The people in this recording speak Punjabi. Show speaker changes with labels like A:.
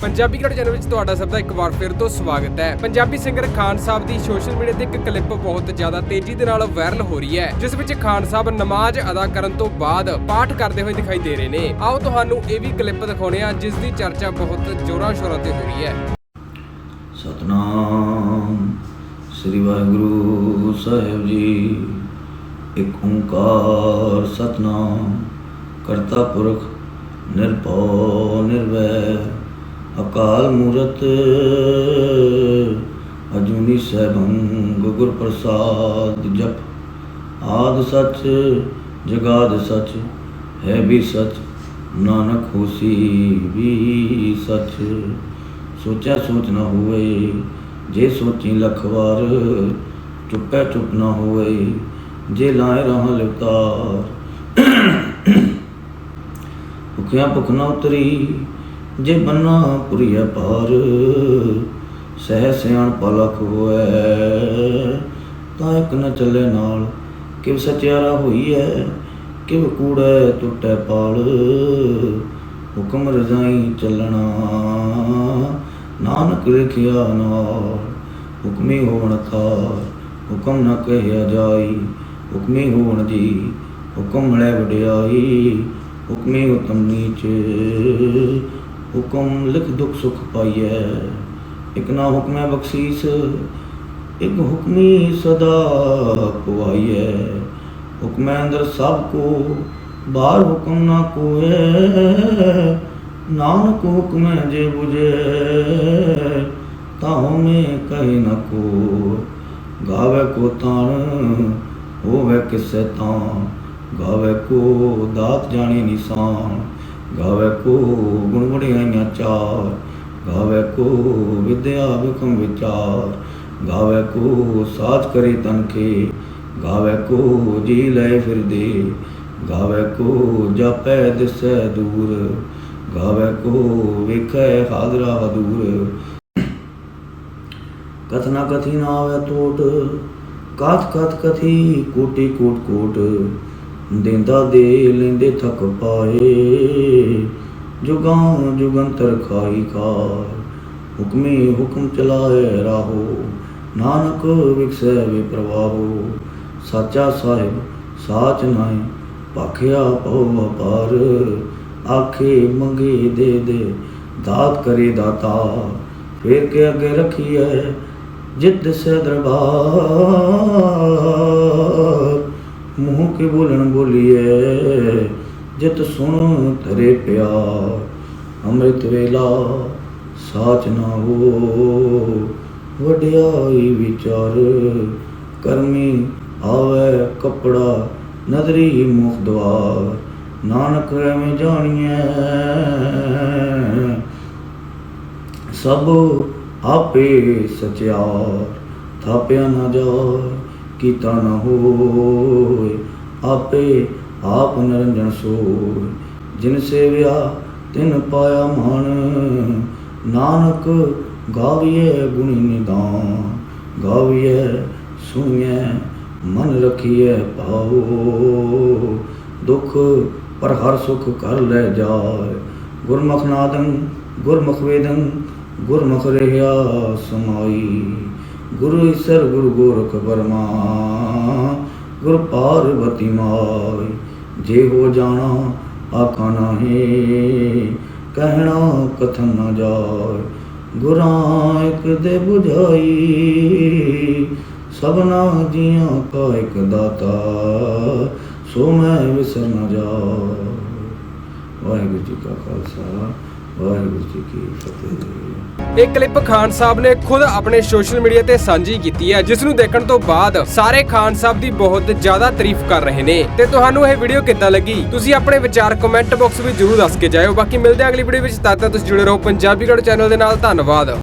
A: ਪੰਜਾਬੀ ਗੜ ਚੈਨਲ ਵਿੱਚ ਤੁਹਾਡਾ ਸਭ ਦਾ ਇੱਕ ਵਾਰ ਫਿਰ ਤੋਂ ਸਵਾਗਤ ਹੈ। ਪੰਜਾਬੀ ਸਿੰਗਰ ਖਾਨ ਸਾਹਿਬ ਦੀ ਸੋਸ਼ਲ ਮੀਡੀਆ ਤੇ ਇੱਕ ਕਲਿੱਪ ਬਹੁਤ ਜ਼ਿਆਦਾ ਤੇਜ਼ੀ ਦੇ ਨਾਲ ਵਾਇਰਲ ਹੋ ਰਹੀ ਹੈ, ਜਿਸ ਵਿੱਚ ਖਾਨ ਸਾਹਿਬ ਨਮਾਜ਼ ਅਦਾ ਕਰਨ ਤੋਂ ਬਾਅਦ ਪਾਠ ਕਰਦੇ ਹੋਏ ਦਿਖਾਈ ਦੇ ਰਹੇ ਨੇ। ਆਓ ਤੁਹਾਨੂੰ ਇਹ ਵੀ ਕਲਿੱਪ ਦਿਖਾਉਣੇ ਆ ਜਿਸ ਦੀ ਚਰਚਾ ਬਹੁਤ ਜ਼ੋਰਾਂ ਸ਼ੋਰਾਂ ਤੇ ਹੋ ਰਹੀ ਹੈ।
B: ਸਤਨਾਮ, ਸ੍ਰੀ ਵਾਹਿਗੁਰੂ ਸਾਹਿਬ ਜੀ। ਇੱਕ ਓੰਕਾਰ ਸਤਨਾਮ, ਕਰਤਾ ਪੁਰਖ, ਨਿਰਭਉ, ਨਿਰਵੈਰ। ਅਕਾਲ ਮੂਰਤ, ਅਜੂਨੀ ਸੈਭੰ ਗੁਰ ਪ੍ਰਸਾਦ ਜਪ। ਆਦ ਸੱਚ, ਜਗਾਦ ਸਚ, ਹੈ ਵੀ ਸਚ, ਨਾਨਕ ਹੋਸੀ ਵੀ ਸੱਚ। ਸੋਚਿਆ ਸੋਚ ਨਾ ਹੋਵੇ, ਜੇ ਸੋਚੀ ਲੱਖ ਵਾਰ, ਚੁੱਪੈ ਚੁੱਪ ਨਾ ਹੋਵੇ, ਜੇ ਲਾਏ ਰਹਾ ਲਿਵਤਾਰ। ਭੁਖਿਆ ਭੁਖ ਨਾ ਉਤਰੀ ਜੇ ਬੰਨਾ ਪੁਰੀਆ ਪਾਰ ਸਹਿ ਸਿਆਣ ਪਲਖ ਹੋਏ ਤਾਂ ਇੱਕ ਨਾ ਚੱਲੇ ਨਾਲ, ਕਿਵ ਸਚਿਆਰਾ ਹੋਈ ਹੈ ਕਿਵ ਕੂੜੈ ਟੁੱਟੈ ਪਾਲ। ਹੁਕਮ ਰਜ਼ਾਈ ਚੱਲਣਾ, ਨਾਨਕ ਲਿਖਿਆ ਨਾਲ, ਹੁਕਮੀ ਹੋਵਣ ਖਾਰ ਹੁਕਮ ਨ ਕਹਿਆ ਜਾਈ, ਹੁਕਮੀ ਹੋਣ ਜੀ, ਹੁਕਮ ਮਿਲੇ ਵਡਿਆਈ, ਹੁਕਮੀ ਉਤਮ ਨੀਚ। ਹੁਕਮ ਲਿਖ ਦੁਖ ਸੁਖ ਪਾਈਐ, ਇਕ ਨਾ ਹੁਕਮੈ ਬਖਸ਼ੀਸ, ਇਕ ਹੁਕਮੀ ਸਦਾ ਪਵਾਈਐ। ਹੁਕਮੈ ਅੰਦਰ ਸਭ ਕੋ, ਬਾਹਰ ਹੁਕਮ ਨਾ ਕੋਏ ਨਾਨਕ ਹੁਕਮੈ ਜੇ 부ਜੈ ਤਾਹੋਂ ਮੈਂ ਕਹੇ ਨ ਕੋ, ਗਾਵੇ ਕੋ ਤਾਣ, ਹੋਵੇ ਕਿਸੈ ਤਾਂ ਗਾਵੇ ਕੋ ਦਾਤ ਜਾਣੇ ਨਿਸ਼ਾਨ, ਗਾਵੇ ਕੋ ਗੁਣ ਕੋ ਵਿਦਿਆ ਵਿਕਮ ਵਿਚਾਰ। ਗਾਵੇ ਕੋ ਸਾਚ ਕਰੇ ਤਨ ਕੇ ਗਾਵੇ ਕੋ ਜੀ ਲੈ ਫਿਰਦੇ ਗਾਵੇ ਕੋ ਜਾਪੈ ਦਿਸੈ ਦੂਰ, ਗਾਵੇ ਕੋ ਵੇਖੈ ਹਾਜ਼ਰਾ ਹਦੂਰ। ਕਥਨਾ ਕਥੀ ਨਾ ਆਵੇ ਟੋਟ ਕਥ ਕਥ ਕਥੀ ਕੋਟੀ ਕੋਟ ਕੋਟ। ਦਿੰਦਾ ਦੇ ਲੈਂਦੇ ਥਕ ਪਾਏ ਜੁਗਾਂ ਜੁਗੰਤਰ ਖਾਈ ਕਾਰ ਹੁਕਮੀ ਹੁਕਮ ਚਲਾਏ ਰਾਹੋ। ਨਾਨਕ ਵਿਖਸੈ ਵੇ ਪ੍ਰਵਾਹੋ ਸਾਚਾ ਸਾਹਿਬ, ਸਾਚ ਨਾਏ ਭਾਖਿਆ ਪਉ ਅਪਾਰ। ਆਖੇ ਮੰਗੇ ਦੇ ਦੇ, ਦਾਤ ਕਰੇ ਦਾਤਾ। ਫੇਰ ਕੇ ਅੱਗੇ ਰੱਖੀਐ ਜਿੱਦ ਸੇ ਦਰਬਾਰ। ਮੂੰਹ ਕੇ ਬੋਲਣ ਬੋਲੀਏ ਜਿਤ ਸੁਣ ਤਰੇ ਪਿਆ ਅੰਮ੍ਰਿਤ ਵੇਲਾ ਸਾਚ ਨਾ ਹੋ ਵਡਿਆਈ ਵਿਚਾਰ। ਕਰਮੀ ਆਵੇ ਕਪੜਾ, ਨਦਰੀ ਮੁਖ ਦਵਾਰ। ਨਾਨਕ ਐਵੇਂ ਜਾਣੀਐ। ਸਭ ਆਪੇ ਸਚਿਆਰ, ਥਾਪਿਆ ਨਾ ਜਾਏ ਕੀਤਾ ਨਾ ਹੋਏ। ਆਪੇ ਆਪ ਨਿਰੰਜਨ ਸੋਏ। ਜਿਨ ਸੇਵਿਆ, ਤਿਨ ਪਾਇਆ ਮਨ ਨਾਨਕ ਗਾਵੀਏ ਗੁਣੀ ਨਿਦਾਨ ਗਾਵੀਏ ਸੁਣੀਏ ਮਨ ਰਖੀਏ ਪਾਓ ਦੁਖ ਪਰ ਹਰ ਸੁਖ ਕਰ ਲੈ ਜਾਏ। ਗੁਰਮੁਖ ਨਾਦੰ, ਗੁਰਮੁਖ ਵੇਦੰ, ਗੁਰਮੁਖ ਰਹਿਆ ਸਮਾਈ। ਗੁਰੂ ਈਸਰ, ਗੁਰੂ ਗੋਰਖ ਬਰਮਾ ਗੁਰ ਪਾਰਵਤੀ ਮਾਈ। ਜੇ ਹੋ ਜਾਣਾ ਆਖਾ ਨਾਹੀ ਕਹਿਣਾ ਕਥਨ ਨਾ ਜਾਏ। ਗੁਰਾਂ ਇੱਕ ਦੇ 부ਝਾਈ ਸਭਨਾ ਜੀਆਂ ਕਾ ਇੱਕ ਦਾਤਾ। ਸੋ ਮੈਂ ਵਿਸਰ ਨਾ ਜਾ ਵਾਹਿਗੁਰੂ ਜੀ ਕਾ ਖਾਲਸਾ। ਵਾਹਿਗੁਰੂ ਜੀ ਕੀ ਫਤਿਹ।
A: ਇਹ ਕਲਿੱਪ ਖਾਨ ਸਾਹਿਬ ਨੇ ਖੁਦ ਆਪਣੇ ਸੋਸ਼ਲ ਮੀਡੀਆ ਤੇ ਸਾਂਝੀ ਕੀਤੀ ਹੈ, ਜਿਸ ਨੂੰ ਦੇਖਣ ਤੋਂ ਬਾਅਦ ਸਾਰੇ ਖਾਨ ਸਾਹਿਬ ਦੀ ਬਹੁਤ ਜ਼ਿਆਦਾ ਤਾਰੀਫ ਕਰ ਰਹੇ ਨੇ। ਤੇ ਤੁਹਾਨੂੰ ਇਹ ਵੀਡੀਓ ਕਿੱਦਾਂ ਲੱਗੀ? ਤੁਸੀਂ ਆਪਣੇ ਵਿਚਾਰ ਕਮੈਂਟ ਬਾਕਸ ਵਿੱਚ ਜਰੂਰ ਦੱਸ ਕੇ ਜਾਇਓ। ਬਾਕੀ ਮਿਲਦੇ ਹਾਂ ਅਗਲੀ ਵੀਡੀਓ ਵਿੱਚ। ਤਦ ਤੱਕ ਤੁਸੀਂ ਜੁੜੇ ਰਹੋ ਪੰਜਾਬੀ ਗੜ ਚੈਨਲ ਦੇ ਨਾਲ। ਧੰਨਵਾਦ।